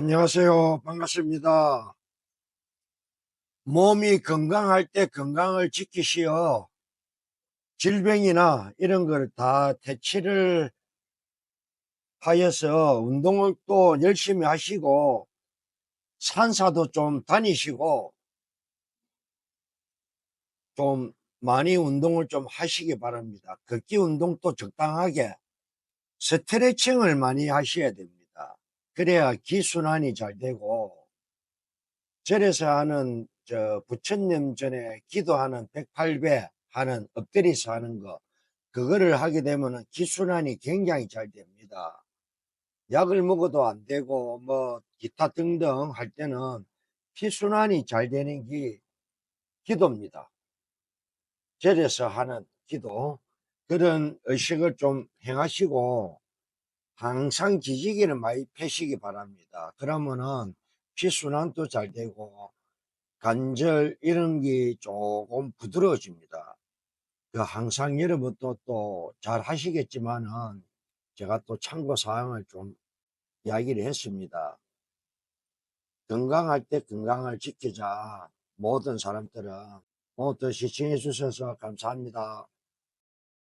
안녕하세요. 반갑습니다. 몸이 건강할 때 건강을 지키시어 질병이나 이런 걸다 퇴치를 하여서 운동을 또 열심히 하시고 산사도 좀 다니시고 좀 많이 운동을 좀 하시기 바랍니다. 걷기 운동도 적당하게 스트레칭을 많이 하셔야 됩니다. 그래야 기순환이 잘 되고 절에서 하는 저 부처님 전에 기도하는 108배 하는 엎드려서 하는 거 그거를 하게 되면 기순환이 굉장히 잘 됩니다. 약을 먹어도 안 되고 뭐 기타 등등 할 때는 피순환이 잘 되는 게 기도입니다. 절에서 하는 기도 그런 의식을 좀 행하시고 항상 기지개를 많이 펴시기 바랍니다. 그러면은 피순환도 잘 되고 관절 이런 게 조금 부드러워집니다. 그 항상 여러분도 또 잘 하시겠지만은 제가 또 참고 사항을 좀 이야기를 했습니다. 건강할 때 건강을 지키자 모든 사람들은 모두 시청해 주셔서 감사합니다.